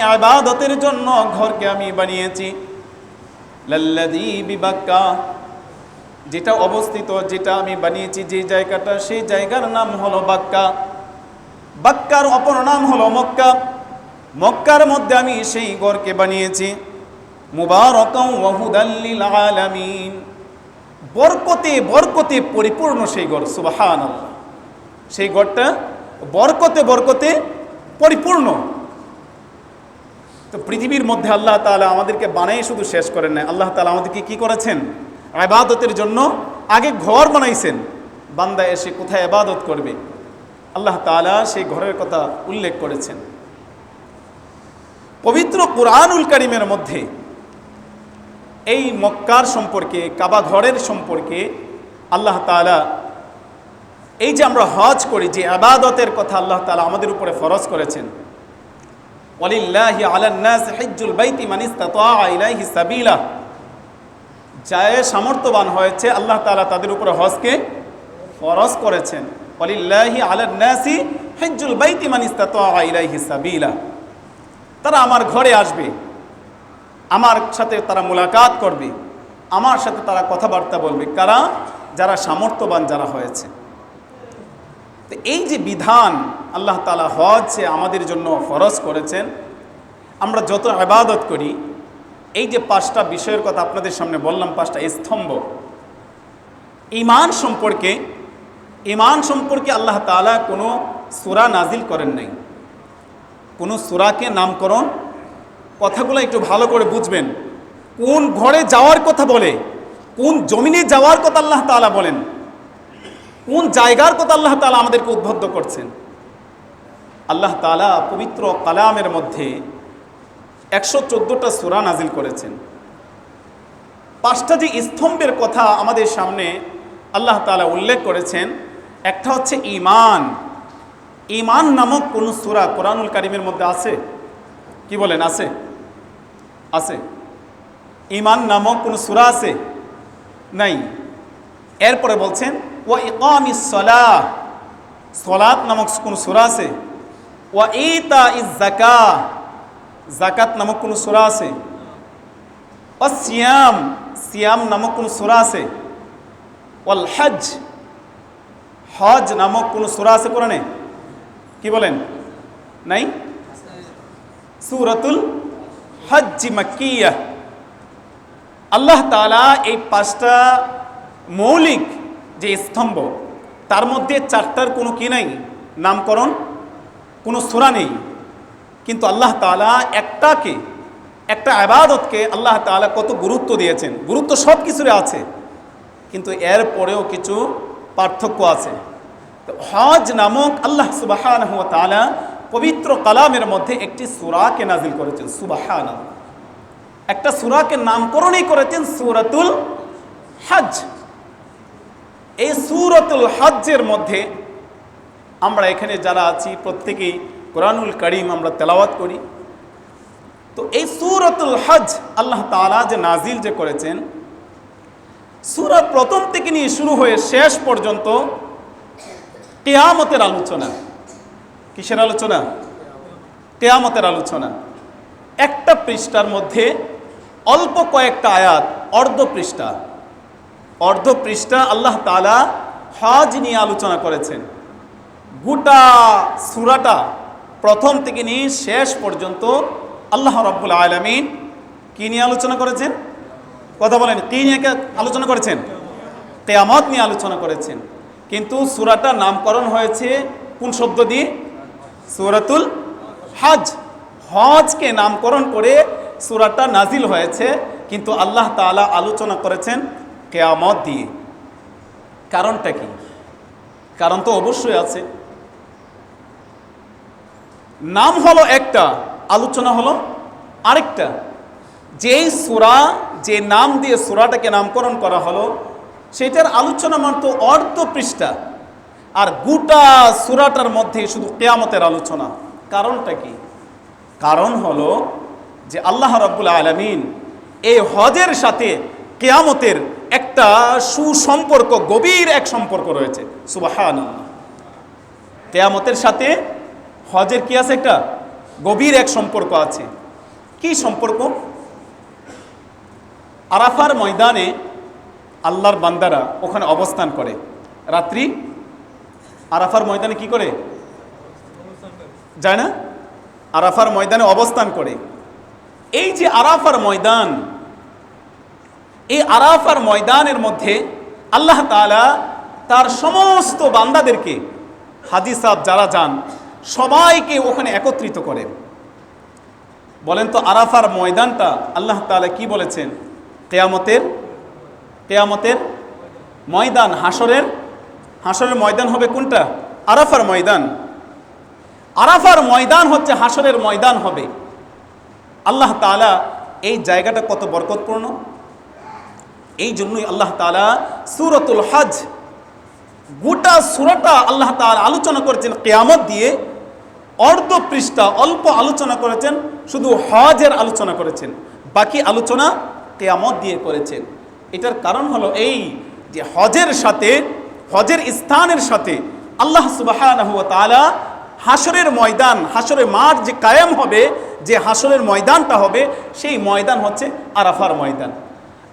আবাদতের জন্য ঘরকে আমি বানিয়েছি। লাল্লাদি বিবাক্কা, যেটা অবস্থিত, যেটা আমি বানিয়েছি, যে জায়গাটা, সেই জায়গার নাম হলো বাক্কা। বাক্কার অপর নাম হলো মক্কা। মক্কার মধ্যে আমি সেই ঘরকে বানিয়েছি। মুবারকাও ওয়াহুদাল্লিল আলামিন। বরকতে বরকতে পরিপূর্ণ সেই ঘর সুবাহান সেই ঘরটা বরকতে বরকতে পরিপূর্ণ। তো পৃথিবীর মধ্যে আল্লাহ তাআলা আমাদেরকে বানাই শুধু শেষ করেন না আল্লাহ তালা আমাদেরকে কি করেছেন? আবাদতের জন্য আগে ঘর বানাইছেন। বান্দা এসে কোথায় আবাদত করবে? আল্লাহ তাআলা সেই ঘরের কথা উল্লেখ করেছেন। পবিত্র কোরআনুল করিমের মধ্যে এই মক্কার সম্পর্কে, কাবা ঘরের সম্পর্কে আল্লাহ তাআলা এই যে আমরা হজ করি, যে আবাদতের কথা আল্লাহ তাআলা আমাদের উপরে ফরজ করেছেন ওয়ালিল্লাহি আলান নাস হিজ্জুল বাইতি মান ইসতাতাআ ইলাইহি সাবিলা। যায় সামর্থ্যবান হয়েছে আল্লাহ তাআলা তাদের উপরে হজকে ফরজ করেছেন। বাইতি তারা আমার ঘরে আসবে, আমার সাথে তারা মোলাকাত করবে, আমার সাথে তারা কথাবার্তা বলবে। কারা? যারা সামর্থ্যবান যারা হয়েছে। তো এই যে বিধান আল্লাহ তালা হজ আমাদের জন্য ফরজ করেছেন, আমরা যত আবাদত করি, এই যে পাঁচটা বিষয়ের কথা আপনাদের সামনে বললাম, পাঁচটা স্তম্ভ ইমান সম্পর্কে ইমান সম্পর্কে আল্লাহ তালা কোনো সুরা নাজিল করেন নাই। কোনো সুরাকে নামকরণ কথাগুলো একটু ভালো করে বুঝবেন। কোন ঘরে যাওয়ার কথা বলে, কোন জমিনে যাওয়ার কথা আল্লাহ তাআলা বলেন। কোন জায়গার কথা আল্লাহ তালা আমাদেরকে উদ্বুদ্ধ করছেন? আল্লাহ তালা পবিত্র কালামের মধ্যে একশো চোদ্দোটা সুরা নাজিল করেছেন। পাঁচটা যে স্তম্ভের কথা আমাদের সামনে আল্লাহ তাআলা উল্লেখ করেছেন, একটা হচ্ছে ইমান ইমান নামক কোন সুরা কোরআনুল কারিমের মধ্যে আছে? কি বলেন, আছে? আছে। ইমান নামক কোন সুরা আছে? নাই। এরপরে বলছেন ও ইকামি সলা সলাত নামক কোন সুরা আছে? ও ইতা ইজ জাকা জাকাত নামক কোন সুরা আছে? ও সিয়াম। সিয়াম নামক কোন সুরা আছে? ওয়াল হজ হজ নামক কোন সুরা আছে কোরআনে? কি বলেন? নাই? সুরাতুল হজ মাক্কিয়া। আল্লাহ তাআলা এই পাঁচটা মৌলিক যে স্তম্ভ, তার মধ্যে চারটার কোনো কি নেই? নামকরণ কোনো সুরা নেই। কিন্তু আল্লাহ তাআলা একটাকে, একটা আবাদতকে আল্লাহ তাআলা কত গুরুত্ব দিয়েছেন। গুরুত্ব সব কিছুরে আছে। কিন্তু এর পরেও কিছু পার্থক্য আছে। হজ নামক আল্লাহ সুবাহান তাআলা পবিত্র কালামের মধ্যে একটি সুরাকে নাজিল করেছেন সুবাহান একটা সুরাকে নামকরণই করেছেন সুরাতুল হজ এই সুরতুল হজ্জের মধ্যে আমরা এখানে যারা আছি, প্রত্যেকেই কোরআনুল করিম আমরা তেলাওয়াত করি। তো এই সুরতুল হজ আল্লাহ তাআলা যে নাজিল যে করেছেন, সুরা প্রথম থেকে নিয়ে শুরু হয়ে শেষ পর্যন্ত কেয়ামতের আলোচনা। কিসের আলোচনা? কেয়ামতের আলোচনা। একটা পৃষ্ঠার মধ্যে অল্প কয়েকটা আয়াত, অর্ধ পৃষ্ঠা। অর্ধ পৃষ্ঠা আল্লাহ তালা হজ নিয়ে আলোচনা করেছেন। গোটা সুরাটা প্রথম থেকে নিয়ে শেষ পর্যন্ত আল্লাহ রব্বুল আলমিন কি নিয়ে আলোচনা করেছেন? কথা বলেন, কি নিয়ে আলোচনা করেছেন? কেয়ামত নিয়ে আলোচনা করেছেন। কিন্তু সুরাটার নামকরণ হয়েছে কোন শব্দ দিয়ে? সুরাতুল হজ। হজকে নামকরণ করে সুরাটা নাজিল হয়েছে, কিন্তু আল্লাহ তাআলা আলোচনা করেছেন কেয়ামত দিয়ে। কারণটা কি? কারণ তো অবশ্যই আছে। নাম হলো একটা, আলোচনা হলো আরেকটা। যেই সুরা, যে নাম দিয়ে সুরাটাকে নামকরণ করা হলো, সেটার আলোচনা মাত্র অর্ধ পৃষ্ঠা। আর গোটা সুরাটার মধ্যে শুধু কেয়ামতের আলোচনা। কারণটা কি? কারণ হলো যে আল্লাহ রব্বুল আলমিন এই হজের সাথে কেয়ামতের একটা সুসম্পর্ক, গভীর এক সম্পর্ক রয়েছে। সুবাহান তেয়ামতের সাথে হজের কি আছে একটা? গভীর এক সম্পর্ক আছে। কি সম্পর্ক? আরাফার ময়দানে আল্লাহর বান্দারা ওখানে অবস্থান করে। রাত্রি আরাফার ময়দানে কি করে? যায় না? আরাফার ময়দানে অবস্থান করে। এই যে আরাফার ময়দান এই আরাফার ময়দানের মধ্যে আল্লাহ তাআলা তার সমস্ত বান্দাদেরকে, হাজি সাহেব যারা যান, সবাইকে ওখানে একত্রিত করেন বলেন তো আরাফার ময়দানটা আল্লাহ তাআলা কি বলেছেন? কেয়ামতের কেয়ামতের ময়দান হাসরের হাসরের ময়দান হবে কোনটা? আরাফার ময়দান। আরাফার ময়দান হচ্ছে হাসরের ময়দান হবে। আল্লাহ তাআলা এই জায়গাটা কত বরকতপূর্ণ? এই জন্যই আল্লাহ তাআলা সুরতুল হজ গোটা সূরাটা আল্লাহ তাআলা আলোচনা করেছেন কেয়ামত দিয়ে। অর্ধ পৃষ্ঠা অল্প আলোচনা করেছেন, শুধু হজের আলোচনা করেছেন, বাকি আলোচনা কেয়ামত দিয়ে করেছেন। এটার কারণ হলো এই যে হজের সাথে, হজের স্থানের সাথে আল্লাহ তাআলা হাসরের ময়দান হাসরের মাঠ যে কায়েম হবে, যে হাসরের ময়দানটা হবে, সেই ময়দান হচ্ছে আরাফার ময়দান।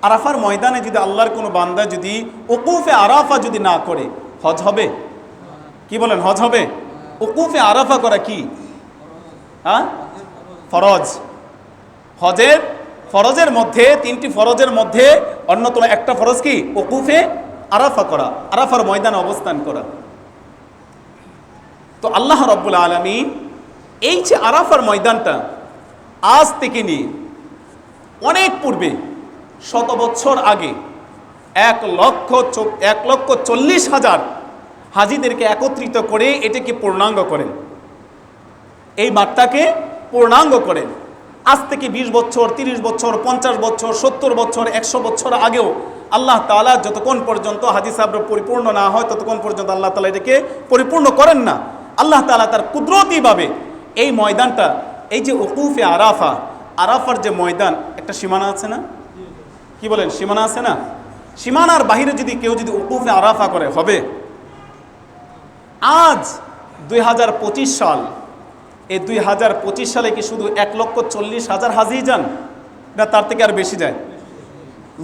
আরাফার ময়দানে যদি আল্লাহর কোনো বান্দা যদি ওকুফে আরাফা যদি না করে, হজ হবে? কি বলেন, হজ হবে? ওকুফে আরাফা করা কি? হ্যাঁ? ফরজ। হজের, ফরজের মধ্যে, তিনটি ফরজের মধ্যে অন্যতম একটা ফরজ কি? ওকুফে আরাফা করা, আরাফার ময়দানে অবস্থান করা। তো আল্লাহ রব্বুল আলমিন এই যে আরাফার ময়দানটা আজ থেকে নিয়ে অনেক পূর্বে শত বছর আগে এক লক্ষ এক লক্ষ চল্লিশ হাজার হাজিদেরকে একত্রিত করে এটাকে পূর্ণাঙ্গ করেন। এই মাঠটাকে পূর্ণাঙ্গ করেন। আজ থেকে বিশ বছর, তিরিশ বছর, পঞ্চাশ বছর, সত্তর বছর, একশো বছর আগেও আল্লাহ তাআলা যতক্ষণ পর্যন্ত হাজি সাহেবরা পরিপূর্ণ না হয়, ততক্ষণ পর্যন্ত আল্লাহ তালা এটাকে পরিপূর্ণ করেন না। আল্লাহ তাআলা তার কুদরতিভাবে এই ময়দানটা, এই যে উকুফে আরাফা, আরাফার যে ময়দান, একটা সীমানা আছে না? কি বলেন, সীমানা আছে না? সীমানার বাহিরে যদি কেউ যদি উকুফে আরাফা করে, হবে? আজ দুই হাজার পঁচিশ সাল, এই দুই হাজার পঁচিশ সালে কি শুধু এক লক্ষ চল্লিশ হাজার হাজি যান, না তার থেকে আর বেশি যায়?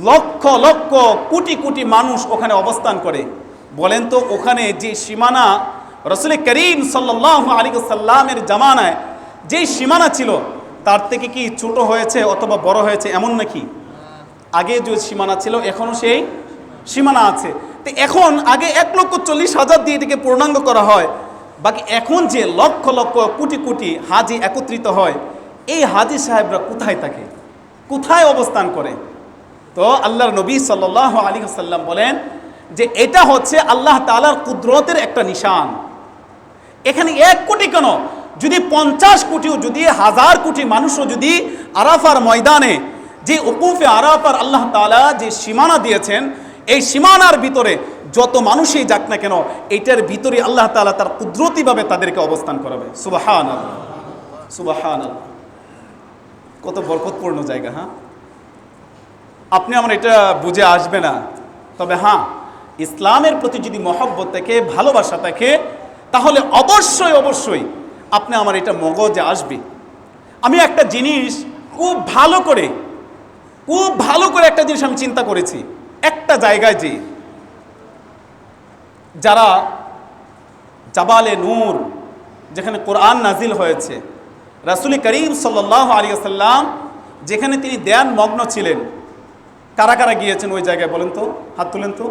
লক্ষ লক্ষ, কোটি কোটি মানুষ ওখানে অবস্থান করে। বলেন তো, ওখানে যে সীমানা রসুল করিম সাল্লাহ আলী সাল্লামের জামানায় যে সীমানা ছিল, তার থেকে কি ছোট হয়েছে অথবা বড় হয়েছে, এমন নাকি? আগে যে সীমানা ছিল, এখনও সেই সীমানা আছে। তো এখন আগে এক লক্ষ চল্লিশ হাজার দিয়ে এটাকে পূর্ণাঙ্গ করা হয়। বাকি এখন যে লক্ষ লক্ষ কোটি কোটি হাজি একত্রিত হয়, এই হাজি সাহেবরা কোথায় থাকে? কোথায় অবস্থান করে? তো আল্লাহর নবী সাল্লাহ আলী সাল্লাম বলেন যে এটা হচ্ছে আল্লাহ তালার কুদরতের একটা নিশান। এখানে এক কোটি কেন? যদি পঞ্চাশ কোটিও, যদি হাজার কোটি মানুষও যদি আরাফার ময়দানে যে উকুফে আরাফার আল্লাহ তাআলা যে সীমানা দিয়েছেন, এই সীমানার ভিতরে যত মানুষই যাক না কেন, এটার ভিতরে আল্লাহ তাআলা তার কুদরতিভাবে তাদেরকে অবস্থান করাবে। সুবাহান সুবাহান কত বরকতপূর্ণ জায়গা হ্যাঁ? আপনি আমার এটা বুঝে আসবে না। তবে হ্যাঁ ইসলামের প্রতি যদি মহব্বত থাকে, ভালোবাসা থাকে, তাহলে অবশ্যই অবশ্যই আপনি আমার এটা মগজে আসবে। আমি একটা জিনিস খুব ভালো করে খুব ভালো করে একটা জিনিস আমি চিন্তা করেছি। একটা জায়গায় যে যারা জাবালে নূর, যেখানে কোরআন নাজিল হয়েছে, রাসুল করিম সাল্লাহ আলী আসাল্লাম যেখানে তিনি দেয়ান মগ্ন ছিলেন, কারা কারা গিয়েছেন ওই জায়গায় বলেন তো? হাত তুলেন তো।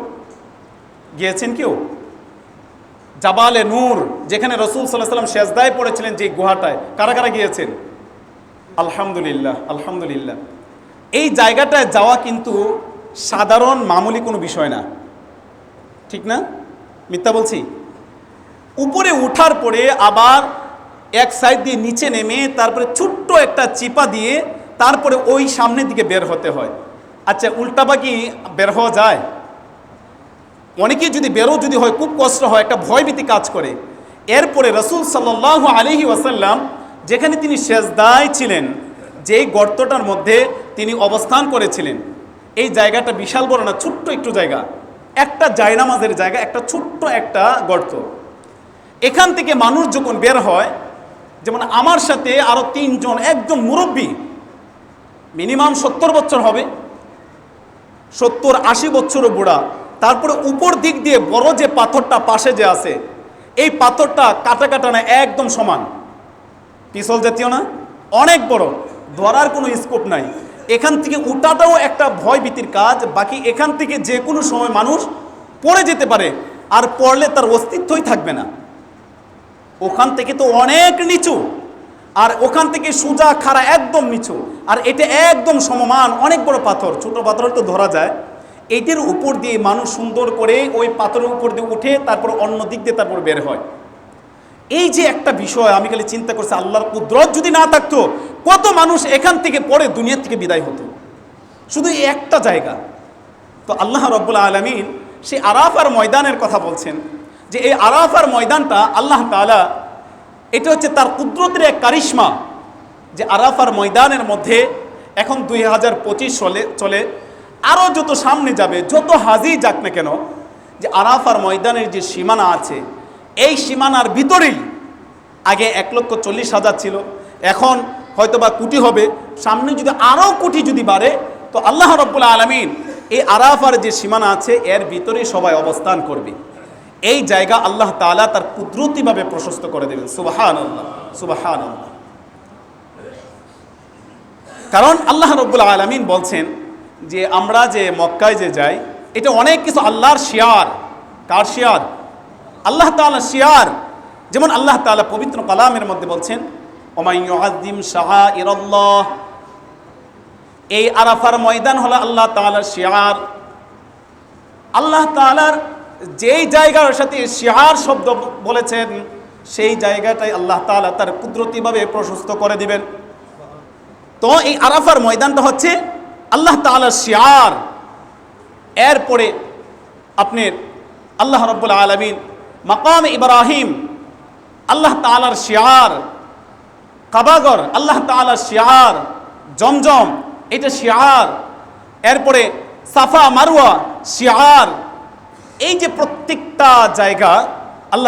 গিয়েছেন কেউ? জাবালে নূর, যেখানে রসুল সাল্লাহ সাল্লাম শেষদায় পড়েছিলেন যে গুহাটায়, কারা কারা গিয়েছেন? আলহামদুলিল্লাহ আলহামদুলিল্লাহ। এই জায়গাটায় যাওয়া কিন্তু সাধারণ মামুলি কোনো বিষয় না। ঠিক না? মিথ্যা বলছি? উপরে উঠার পরে আবার এক সাইড দিয়ে নিচে নেমে তারপরে ছোট্ট একটা চিপা দিয়ে তারপরে ওই সামনের দিকে বের হতে হয়। আচ্ছা উল্টাবা কি বের হওয়া যায়? অনেকে যদি বেরো যদি হয়, খুব কষ্ট হয়, একটা ভয়ভীতি কাজ করে। এরপরে রসুল সাল্লাহ আলহি ওয়াসাল্লাম যেখানে তিনি শেষদায় ছিলেন, যেই গর্তটার মধ্যে অবস্থান করেছিলেন। এই জায়গাটা বিশাল বড় না, ছোট্ট একটু জায়গা। একটা জায়নামাজের জায়গা, একটা ছোট্ট একটা গর্ত। এখান থেকে মানুষ যখন বের হয়, যেমন আমার সাথে আরও তিনজন একদম মুরব্বী, মিনিমাম সত্তর বছর হবে, সত্তর আশি বছরও বুড়া। তারপরে উপর দিক দিয়ে বড় যে পাথরটা পাশে যে আছে, এই পাথরটা কাটা কাটা না, একদম সমান। পিছল জাতীয় না, অনেক বড়। ধরার কোনো স্কোপ নাই। এখান থেকে উঠাটাও একটা ভয় ভীতির কাজ, বাকি এখান থেকে যে কোনো সময় মানুষ পড়ে যেতে পারে, আর পড়লে তার অস্তিত্বই থাকবে না। ওখান থেকে তো অনেক নিচু, আর ওখান থেকে সোজা খাড়া একদম নিচু, আর এটা একদম সমমান, অনেক বড় পাথর, ছোট পাথর তো ধরা যায়। এইটির উপর দিয়ে মানুষ সুন্দর করে ওই পাথরের উপর দিয়ে উঠে তারপর অন্য দিক দিয়ে তারপর বের হয়। এই যে একটা বিষয়, আমি খালি চিন্তা করছি, আল্লাহর কুদরত যদি না থাকতো কত মানুষ এখান থেকে পরে দুনিয়া থেকে বিদায় হতো? শুধু একটা জায়গা। তো আল্লাহ রব্বুল আলমিন সে আরাফার ময়দানের কথা বলছেন যে এই আরাফার ময়দানটা আল্লাহ তাআলা, এটা হচ্ছে তার কুদরতের এক কারিশ্মা যে আরাফার ময়দানের মধ্যে এখন দুই হাজার পঁচিশ চলে চলে আরও যত সামনে যাবে, যত হাজি যাক না কেন, যে আরাফার ময়দানের যে সীমানা আছে, এই সীমানার ভিতরেই আগে এক লক্ষ চল্লিশ হাজার ছিল, এখন হয়তো বা কোটি হবে, সামনে যদি আরও কোটি যদি বাড়ে, তো আল্লাহ রব্বুল আলমিন এই আরাফার যে সীমানা আছে, এর ভিতরে সবাই অবস্থান করবে। এই জায়গা আল্লাহ তাআলা তার কুদরতিভাবে প্রশস্ত করে দেবেন। সুবাহান আল্লাহ সুবাহান আল্লাহ কারণ আল্লাহ রব্বুল আলমিন বলছেন যে আমরা যে মক্কায় যে যাই, এটা অনেক কিছু আল্লাহর শিয়ার। কার শিয়ার? আল্লাহ তাআলা শিয়ার। যেমন আল্লাহ তাআলা পবিত্র কালামের মধ্যে বলছেন এই আরাফার ময়দান হলো আল্লাহ তাআলার শিয়ার। আল্লাহ তাআলার যেই জায়গার সাথে শিয়ার শব্দ বলেছেন, সেই জায়গাটাই আল্লাহ তাআলা তার কুদরতিভাবে প্রশস্ত করে দিবেন। তো এই আরাফার ময়দানটা হচ্ছে আল্লাহ তাআলার শিয়ার। এরপরে আপনি আল্লাহ রব্বুল আলমিন মাকাম ইব্রাহিম আল্লাহ তালার শিয়ার কাবাগর, আল্লাহ তালা শিয়ার, জমজম, এটা শিয়ার। এরপরে সাফা মারুয়া শিয়ার। এই যে প্রত্যেকটা জায়গা